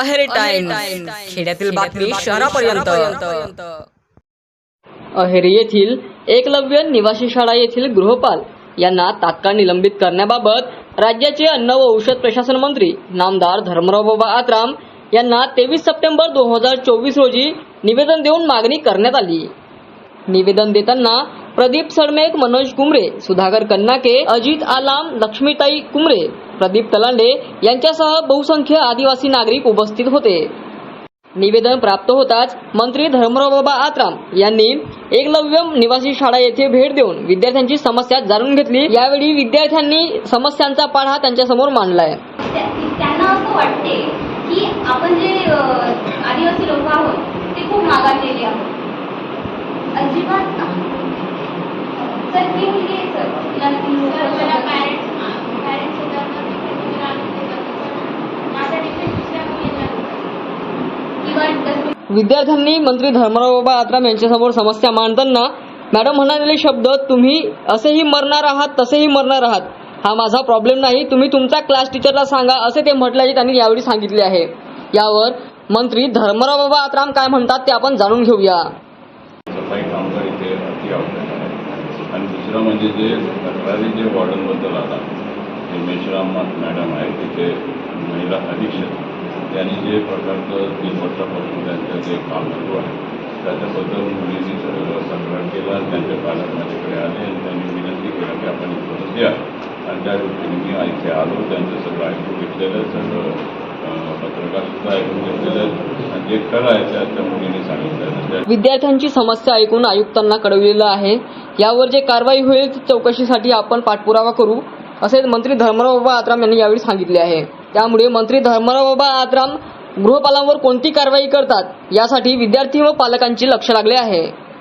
Aheri time खेड्यातील बातमी शहरापर्यंत. अहेरी येथील एकलव्य निवासी शाळा येथील गृहपाल यांना तात्काळ निलंबित करण्याबाबत राज्याचे अन्न व औषध प्रशासन मंत्री नामदार धर्मराव बाबा आत्राम यांना तेवीस सप्टेंबर दोन हजार चोवीस रोजी निवेदन देऊन मागणी करण्यात आली. निवेदन देताना प्रदीप सडमेक मनोज कुमरे सुधाकर कन्नाके अजित आलाम लक्ष्मीताई कुमरे प्रदीप तलांडे यांच्यासह बहुसंख्य आदिवासी नागरिक उपस्थित होते. निवेदन प्राप्त होताच मंत्री धर्मरावबाबा आत्राम यांनी एकलव्य निवासी शाळा येथे भेट देऊन विद्यार्थ्यांची समस्या जाणून घेतली. यावेळी विद्यार्थ्यांनी समस्यांचा पाढा त्यांच्यासमोर मांडलाय. त्यांना असं वाटते की आपण जे आदिवासी लोक आहोत ते खूप मागासलेले आहोत. अजिबात नाही. सर मी मुलगी आहे सर तिला विद्यार्थ्यांनी मंत्री धर्मराव बाबा आत्राम यांच्यासमोर समस्या मांडताना मॅडम म्हणालेले शब्द तुम्ही असेही मरणार आहात तसेही मरणार आहात. हा माझा प्रॉब्लेम नाही. तुम्ही तुमचा क्लास टीचरला सांगा असे ते म्हटल्याचे त्यांनी यावेळी सांगितले आहे. यावर मंत्री धर्मराव बाबा आत्राम काय म्हणतात ते आपण जाणून घेऊया. सफाई कामगार इथे अति आवश्यक आहे. आणि दुसरं म्हणजे जे तक्रारी जे वॉर्डनबद्दल आता ते मेश्राम मॅडम आहे तिथे महिला अधीक्षक त्यांनी जे प्रकारचं तीन वर्षापासून त्यांचं जे काम सुरू आहे त्याच्याबद्दल मुलींनी संग्रह केला त्यांचे पालक माझ्याकडे आले आणि त्यांनी विनंती केला की आपण इथं द्या आणि त्या दृष्टीने मी इथे आलो त्यांचं सगळं ऐकून घेतलेलं सगळं अं, ऐकून घेतलेलं आहे आणि जे खरं आहे त्या त्या मुलीने सांगितलं. विद्यार्थ्यांची समस्या ऐकून आयुक्तांना कळविलेलं आहे. यावर जे कारवाई होईल चौकशीसाठी आपण पाठपुरावा करू असे मंत्री धर्मराव बाबा आत्राम यांनी यावेळी सांगितले आहे. त्यामुळे मंत्री धर्मराव बाबा आत्राम गृहपालांवर कोणती कारवाई करतात यासाठी विद्यार्थी व पालकांची लक्ष लागले आहे.